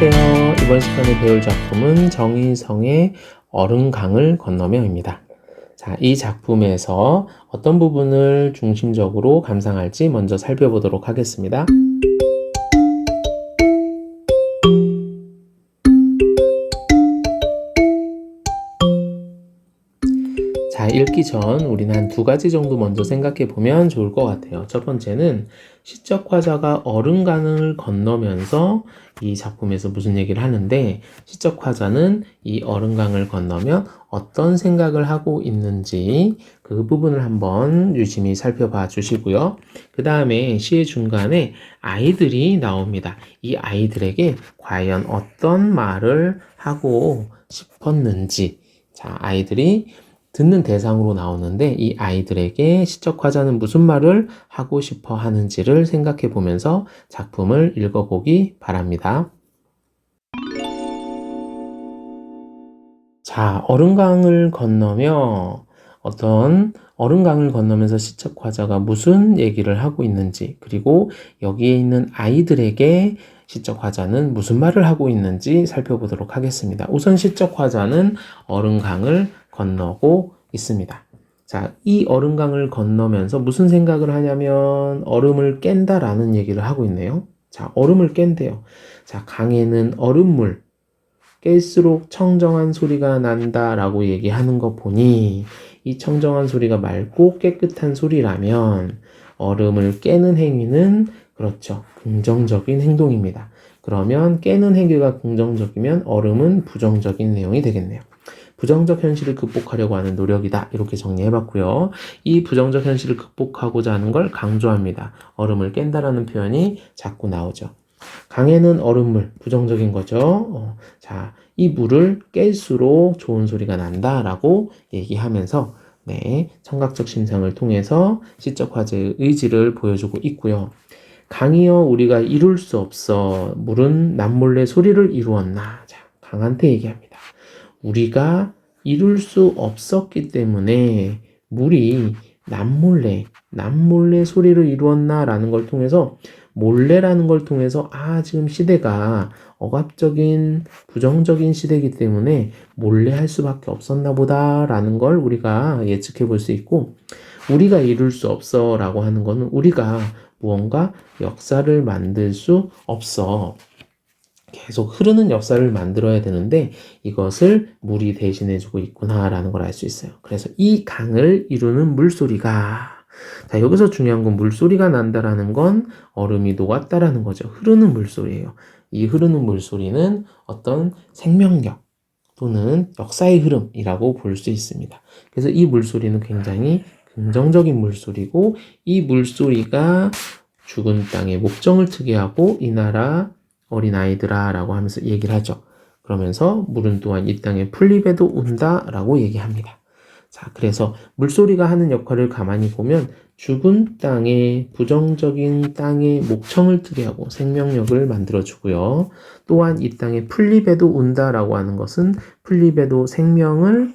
안녕하세요. 이번 시간에 배울 작품은 정희성의 얼음강을 건너며입니다. 자, 이 작품에서 어떤 부분을 중심적으로 감상할지 먼저 살펴보도록 하겠습니다. 자, 읽기 전 우리는 한 두 가지 정도 먼저 생각해 보면 좋을 것 같아요. 첫 번째는 시적 화자가 얼음강을 건너면서 이 작품에서 무슨 얘기를 하는데 시적 화자는 이 얼음강을 건너면 어떤 생각을 하고 있는지 그 부분을 한번 유심히 살펴봐 주시고요. 그 다음에 시의 중간에 아이들이 나옵니다. 이 아이들에게 과연 어떤 말을 하고 싶었는지 자, 아이들이 듣는 대상으로 나오는데 이 아이들에게 시적 화자는 무슨 말을 하고 싶어 하는지를 생각해 보면서 작품을 읽어보기 바랍니다. 자, 얼음강을 건너며 어떤 얼음강을 건너면서 시적 화자가 무슨 얘기를 하고 있는지 그리고 여기에 있는 아이들에게 시적 화자는 무슨 말을 하고 있는지 살펴보도록 하겠습니다. 우선 시적 화자는 얼음강을 건너고 있습니다. 자, 이 얼음강을 건너면서 무슨 생각을 하냐면 얼음을 깬다라는 얘기를 하고 있네요. 자, 얼음을 깬대요. 자, 강에는 얼음물 깰수록 청정한 소리가 난다라고 얘기하는 거 보니 이 청정한 소리가 맑고 깨끗한 소리라면 얼음을 깨는 행위는 그렇죠. 긍정적인 행동입니다. 그러면 깨는 행위가 긍정적이면 얼음은 부정적인 내용이 되겠네요. 부정적 현실을 극복하려고 하는 노력이다. 이렇게 정리해봤고요. 이 부정적 현실을 극복하고자 하는 걸 강조합니다. 얼음을 깬다라는 표현이 자꾸 나오죠. 강에는 얼음물, 부정적인 거죠. 어, 자, 이 물을 깰수록 좋은 소리가 난다라고 얘기하면서 네, 청각적 심상을 통해서 시적 화제의 의지를 보여주고 있고요. 강이여 우리가 이룰 수 없어 물은 남몰래 소리를 이루었나 자 강한테 얘기합니다 우리가 이룰 수 없었기 때문에 물이 남몰래 남몰래 소리를 이루었나라는 걸 통해서 몰래라는 걸 통해서 아 지금 시대가 억압적인 부정적인 시대이기 때문에 몰래 할 수밖에 없었나 보다라는 걸 우리가 예측해 볼 수 있고 우리가 이룰 수 없어 라고 하는 거는 우리가 무언가 역사를 만들 수 없어. 계속 흐르는 역사를 만들어야 되는데 이것을 물이 대신해주고 있구나라는 걸 알 수 있어요. 그래서 이 강을 이루는 물소리가 자 여기서 중요한 건 물소리가 난다라는 건 얼음이 녹았다라는 거죠. 흐르는 물소리예요. 이 흐르는 물소리는 어떤 생명력 또는 역사의 흐름이라고 볼 수 있습니다. 그래서 이 물소리는 굉장히 긍정적인 물소리고 이 물소리가 죽은 땅의 목정을 트게 하고 이 나라 어린 아이들아 라고 하면서 얘기를 하죠. 그러면서 물은 또한 이 땅에 풀립에도 온다 라고 얘기합니다. 자, 그래서 물소리가 하는 역할을 가만히 보면 죽은 땅에 부정적인 땅의 목청을 트게 하고 생명력을 만들어 주고요. 또한 이 땅에 풀립에도 온다라고 하는 것은 풀립에도 생명을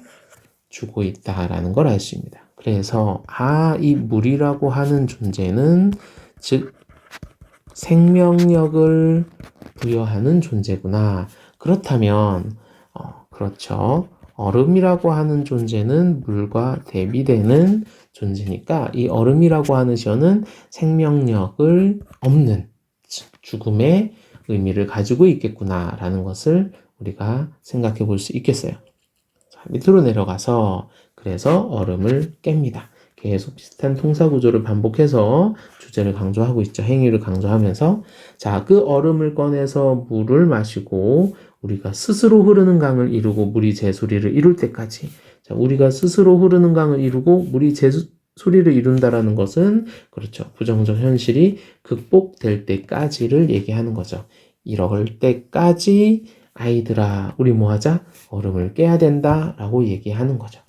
주고 있다라는 걸 알 수 있습니다. 그래서 아, 이 물이라고 하는 존재는 즉 생명력을 부여하는 존재구나. 그렇다면 어, 그렇죠. 얼음이라고 하는 존재는 물과 대비되는 존재니까 이 얼음이라고 하는 시어는 생명력을 없는 죽음의 의미를 가지고 있겠구나라는 것을 우리가 생각해 볼 수 있겠어요. 자, 밑으로 내려가서 그래서 얼음을 깹니다. 계속 비슷한 통사 구조를 반복해서 주제를 강조하고 있죠. 행위를 강조하면서 자, 그 얼음을 꺼내서 물을 마시고 우리가 스스로 흐르는 강을 이루고 물이 제 소리를 이룰 때까지 자, 우리가 스스로 흐르는 강을 이루고 물이 제 소리를 이룬다라는 것은 그렇죠. 부정적 현실이 극복될 때까지를 얘기하는 거죠. 이럴 때까지 아이들아, 우리 뭐 하자? 얼음을 깨야 된다 라고 얘기하는 거죠.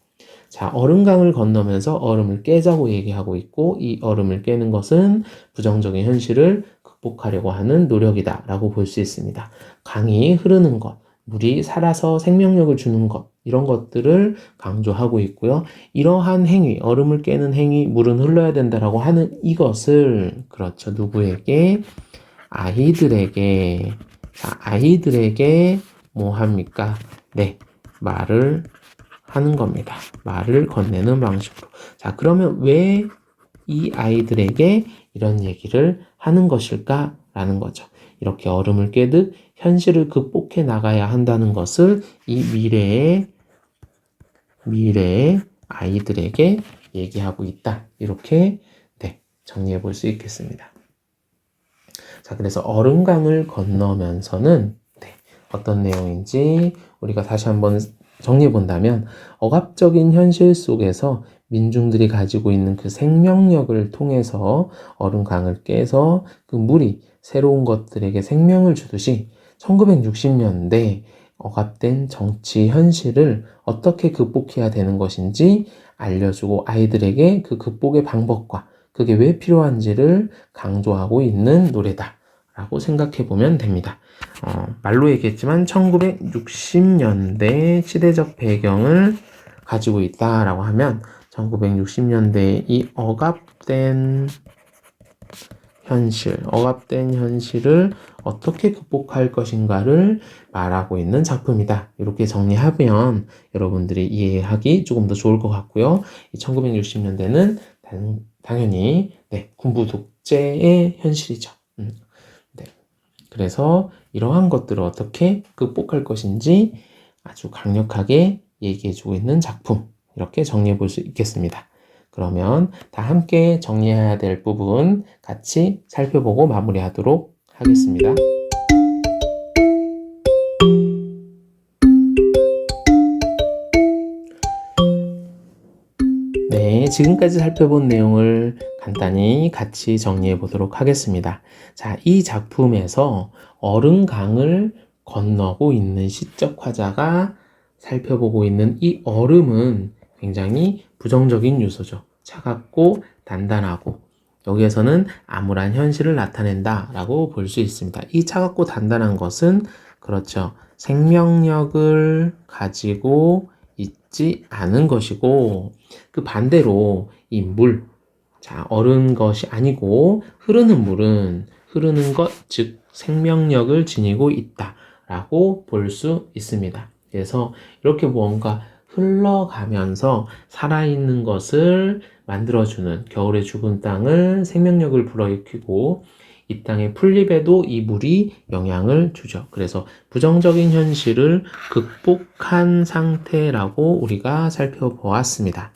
자, 얼음강을 건너면서 얼음을 깨자고 얘기하고 있고 이 얼음을 깨는 것은 부정적인 현실을 극복하려고 하는 노력이다라고 볼 수 있습니다. 강이 흐르는 것, 물이 살아서 생명력을 주는 것, 이런 것들을 강조하고 있고요. 이러한 행위, 얼음을 깨는 행위, 물은 흘러야 된다라고 하는 이것을, 그렇죠. 누구에게? 아이들에게 자, 아이들에게 뭐 합니까? 네, 말을 하는 겁니다. 말을 건네는 방식으로. 자, 그러면 왜 이 아이들에게 이런 얘기를 하는 것일까? 라는 거죠. 이렇게 얼음을 깨듯 현실을 극복해 나가야 한다는 것을 이 미래의 미래의 아이들에게 얘기하고 있다. 이렇게 네, 정리해 볼 수 있겠습니다. 자, 그래서 얼음강을 건너면서는 네, 어떤 내용인지 우리가 다시 한번 정리해 본다면 억압적인 현실 속에서 민중들이 가지고 있는 그 생명력을 통해서 얼음강을 깨서 그 물이 새로운 것들에게 생명을 주듯이 1960년대 억압된 정치 현실을 어떻게 극복해야 되는 것인지 알려주고 아이들에게 그 극복의 방법과 그게 왜 필요한지를 강조하고 있는 노래다. 라고 생각해 보면 됩니다. 어, 말로 얘기했지만 1960년대 시대적 배경을 가지고 있다라고 하면 1960년대 이 억압된 현실, 억압된 현실을 어떻게 극복할 것인가를 말하고 있는 작품이다. 이렇게 정리하면 여러분들이 이해하기 조금 더 좋을 것 같고요. 이 1960년대는 당, 당연히 네, 군부 독재의 현실이죠. 음, 네. 그래서 이러한 것들을 어떻게 극복할 것인지 아주 강력하게 얘기해주고 있는 작품. 이렇게 정리해 볼 수 있겠습니다. 그러면 다 함께 정리해야 될 부분 같이 살펴보고 마무리하도록 하겠습니다. 지금까지 살펴본 내용을 간단히 같이 정리해 보도록 하겠습니다. 자, 이 작품에서 얼음강을 건너고 있는 시적 화자가 살펴보고 있는 이 얼음은 굉장히 부정적인 요소죠. 차갑고 단단하고 여기에서는 암울한 현실을 나타낸다 라고 볼 수 있습니다. 이 차갑고 단단한 것은 그렇죠. 생명력을 가지고 있지 않은 것이고 그 반대로 이 물, 자, 얼은 것이 아니고 흐르는 물은 흐르는 것, 즉 생명력을 지니고 있다 라고 볼 수 있습니다. 그래서 이렇게 뭔가 흘러가면서 살아있는 것을 만들어주는 겨울의 죽은 땅을 생명력을 불어일으키고 이 땅의 풀잎에도 이 물이 영향을 주죠. 그래서 부정적인 현실을 극복한 상태라고 우리가 살펴보았습니다.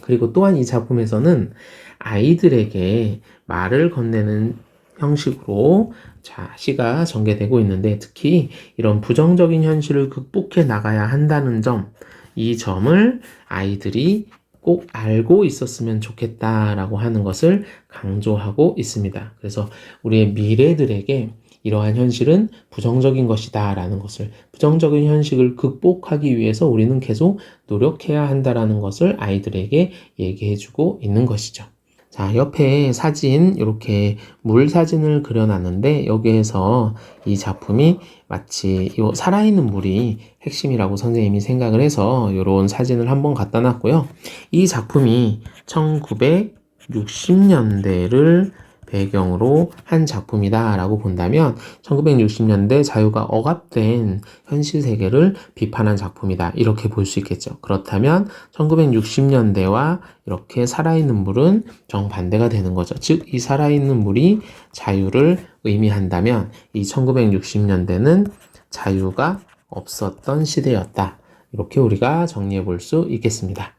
그리고 또한 이 작품에서는 아이들에게 말을 건네는 형식으로 자, 시가 전개되고 있는데 특히 이런 부정적인 현실을 극복해 나가야 한다는 점, 이 점을 아이들이 꼭 알고 있었으면 좋겠다라고 하는 것을 강조하고 있습니다. 그래서 우리의 미래들에게 이러한 현실은 부정적인 것이다 라는 것을 부정적인 현실을 극복하기 위해서 우리는 계속 노력해야 한다라는 것을 아이들에게 얘기해 주고 있는 것이죠. 자, 옆에 사진, 이렇게 물 사진을 그려놨는데, 여기에서 이 작품이 마치 이 살아있는 물이 핵심이라고 선생님이 생각을 해서 이런 사진을 한번 갖다 놨고요. 이 작품이 1960년대를 배경으로 한 작품이다라고 본다면 1960년대 자유가 억압된 현실 세계를 비판한 작품이다. 이렇게 볼 수 있겠죠. 그렇다면 1960년대와 이렇게 살아있는 물은 정반대가 되는 거죠. 즉, 이 살아있는 물이 자유를 의미한다면 이 1960년대는 자유가 없었던 시대였다. 이렇게 우리가 정리해 볼 수 있겠습니다.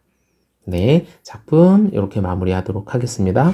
네, 작품 이렇게 마무리하도록 하겠습니다.